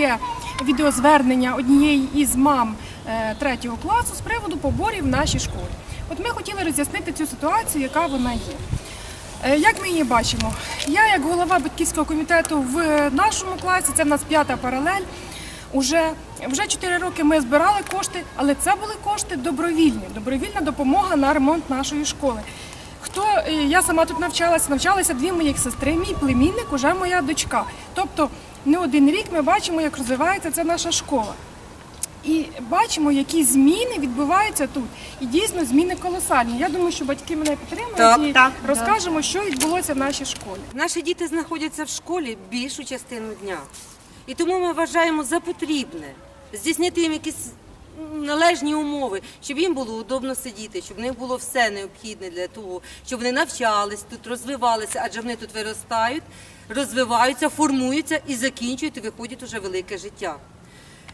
є відеозвернення однієї із мам е, третього класу з приводу поборів в нашій школі. От ми хотіли роз'яснити цю ситуацію, яка вона є. Е, Як ми її бачимо? Я, як голова батьківського комітету в нашому класі, це в нас п'ята паралель. Уже, вже 4 роки ми збирали кошти, але це були кошти добровільні, добровільна допомога на ремонт нашої школи. Хто е, я сама тут навчалася, навчалися дві моїх сестри, мій племінник, уже моя дочка. Тобто не один рік ми бачимо, як розвивається ця наша школа. І бачимо, які зміни відбуваються тут. І дійсно зміни колосальні. Я думаю, що батьки мене підтримують Так, і так, розкажемо, що відбулося в нашій школі. Наші діти знаходяться в школі більшу частину дня. І тому ми вважаємо за потрібне здійснити їм якісь належні умови, щоб їм було удобно сидіти, щоб в них було все необхідне для того, щоб вони навчались тут, розвивалися, адже вони тут виростають, розвиваються, формуються і закінчують, і виходять уже велике життя.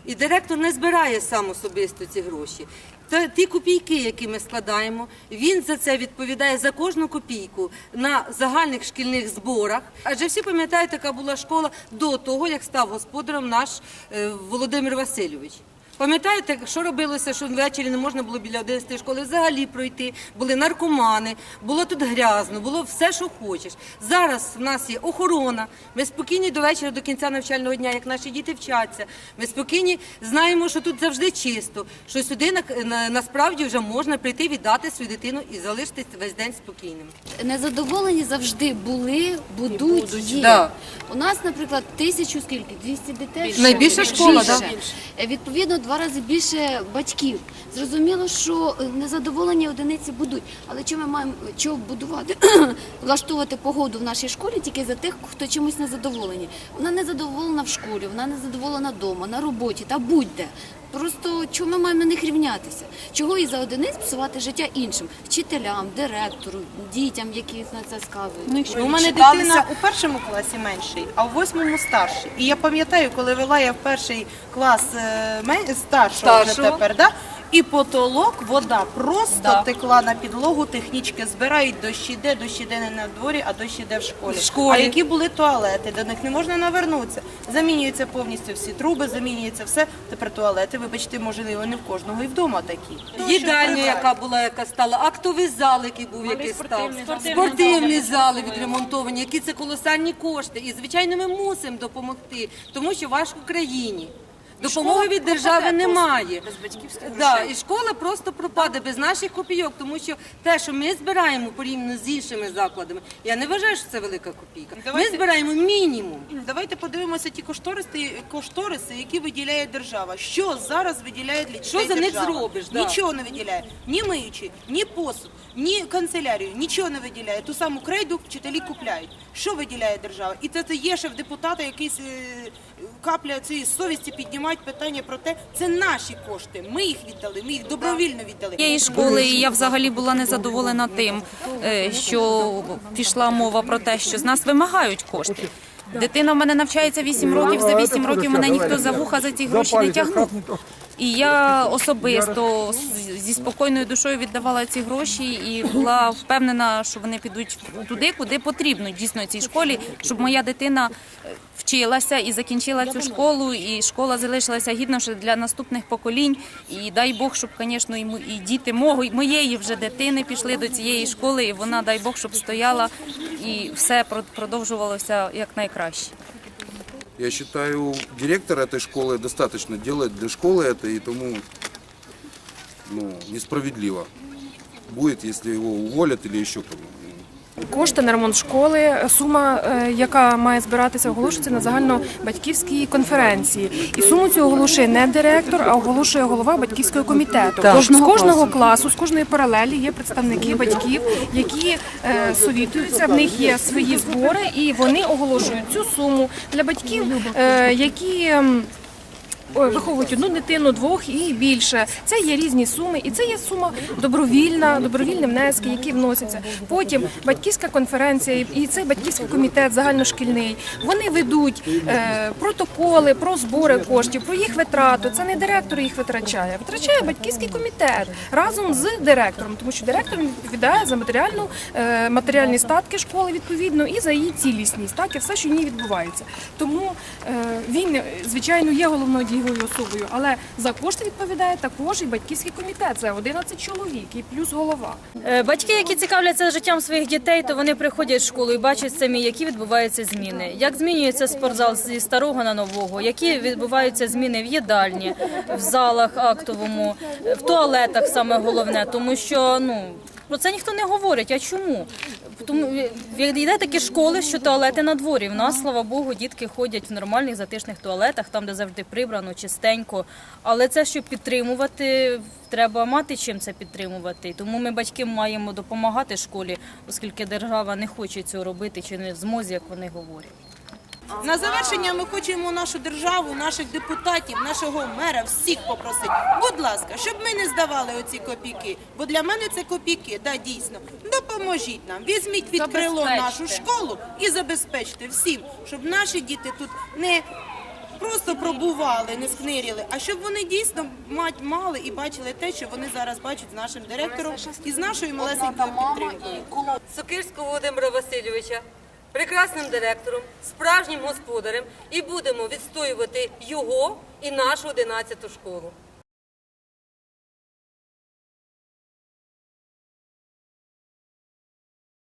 І директор не збирає сам особисто ці гроші. Та ті копійки, які ми складаємо, він за це відповідає за кожну копійку на загальних шкільних зборах. Адже всі пам'ятають, яка була школа до того, як став господарем наш е, Володимир Васильович. Пам'ятаєте, що робилося, що ввечері не можна було біля 11 школи взагалі пройти, були наркомани, було тут грязно, було все, що хочеш. Зараз в нас є охорона. Ми спокійні до вечора, до кінця навчального дня, як наші діти вчаться. Ми спокійні знаємо, що тут завжди чисто, що сюди на, на- насправді вже можна прийти, віддати свою дитину і залишитись весь день спокійним. Незадоволені завжди були, будуть, є. Да. У нас, наприклад, тисячу скільки? 200 дітей? Найбільша школа, да. Е, Відповідно, два рази більше батьків. Зрозуміло, що е, незадоволені одиниці будуть. Але чому ми маємо чого будувати, влаштовувати погоду в нашій школі тільки за тих, хто чимось незадоволені? Вона не задоволена в школі, вона не задоволена вдома, на роботі та будь-де. Просто чому ми маємо на них рівнятися? Чого і за одиниць псувати життя іншим вчителям, директору, дітям, які на це сказують. Ну, якщо У мене дитина- у першому класі менший, а у восьмому старший. І я пам'ятаю, коли вела я в перший клас е, мен- старшого, вже тепер, да? І потолок, вода просто Да. текла на підлогу, технічки збирають, дощ іде, дощ іде не на дворі, а дощ іде в школі. В школі. А які були туалети, до них не можна навернутися. Замінюються повністю всі труби, замінюється все. Тепер туалети, вибачте, можливо, не в кожного і вдома такі. Їдальня, яка була, яка стала, актовий зал, який був, який став, спортивні зали відремонтовані, які це колосальні кошти. І звичайно, ми мусимо допомогти, тому що важко країні. Допомоги від держави немає. Да, і школа просто пропаде без наших копійок, тому що те, що ми збираємо порівняно з іншими закладами, я не вважаю, що це велика копійка. Ми Давайте- збираємо мінімум. Давайте подивимося ті кошториси, кошториси, які виділяє держава. Що зараз виділяє для Що за них держава? зробиш, да. Нічого не виділяє. Ні миючі, ні посуд, ні канцелярію, нічого не виділяє. Ту саму крейду вчителі купляють. Що виділяє держава? І це, це є ще в депутата якийсь е, капля цієї совісті піднімають питання про те, це наші кошти. Ми їх віддали, ми їх добровільно віддали. Цієї школи і я взагалі була незадоволена тим, е, що пішла мова про те, що з нас вимагають кошти. Дитина в мене навчається 8 років, за 8 років мене ніхто за вуха за ці гроші не тягнув. І я особисто зі спокійною душою віддавала ці гроші і була впевнена, що вони підуть туди, куди потрібно дійсно цій школі, щоб моя дитина е, вчилася і закінчила цю школу, і школа залишилася гідно ще для наступних поколінь. І дай Бог, щоб, звісно, і діти мого, і моєї вже дитини пішли до цієї школи, і вона, дай Бог, щоб стояла і все про- продовжувалося як найкраще. Я считаю, директор этой школы достаточно делает для школы это, и тому ну, несправедливо будет, если его уволят или еще кого. Кошти на ремонт школи, сума, е, яка має збиратися, оголошується на загальнобатьківській конференції. І суму цю оголошує не директор, а оголошує голова батьківського комітету. з кожного класу, з кожної паралелі є представники батьків, які е, совітуються. В них є свої збори, і вони оголошують цю суму для батьків, е, які. Виховують одну дитину, двох і більше. Це є різні суми, і це є сума добровільна, добровільні внески, які вносяться. Потім батьківська конференція і цей батьківський комітет загальношкільний. Вони ведуть е, протоколи про збори коштів, про їх витрату. Це не директор їх витрачає, витрачає батьківський комітет разом з директором, тому що директор відповідає за матеріальну е, матеріальні статки школи відповідно і за її цілісність, так і все, що в ній відбувається. Тому е, він, звичайно, є головною дієвою особою, але за кошти відповідає також і батьківський комітет. Це 11 чоловік і плюс голова. Е, Батьки, які цікавляться життям своїх дітей, то вони приходять в школу і бачать самі, які відбуваються зміни. Як змінюється спортзал зі старого на нового, які відбуваються зміни в їдальні, в залах актовому, в туалетах саме головне, тому що ну. Про це ніхто не говорить. А чому? Тому е, йде такі школи, що туалети на дворі. В нас, слава Богу, дітки ходять в нормальних затишних туалетах, там де завжди прибрано, чистенько. Але це щоб підтримувати, треба мати чим це підтримувати. Тому ми батьки маємо допомагати школі, оскільки держава не хоче цього робити чи не в змозі, як вони говорять. На завершення ми хочемо нашу державу, наших депутатів, нашого мера, всіх попросити. Будь ласка, щоб ми не здавали оці копійки, бо для мене це копійки, да, дійсно. Допоможіть нам, візьміть під крило нашу школу і забезпечте всім, щоб наші діти тут не просто пробували, не скниріли, а щоб вони дійсно мать- мали і бачили те, що вони зараз бачать з нашим директором і з нашою малесенькою підтримкою. Сокирського Володимира Васильовича, прекрасним директором, справжнім господарем і будемо відстоювати його і нашу 11 школу.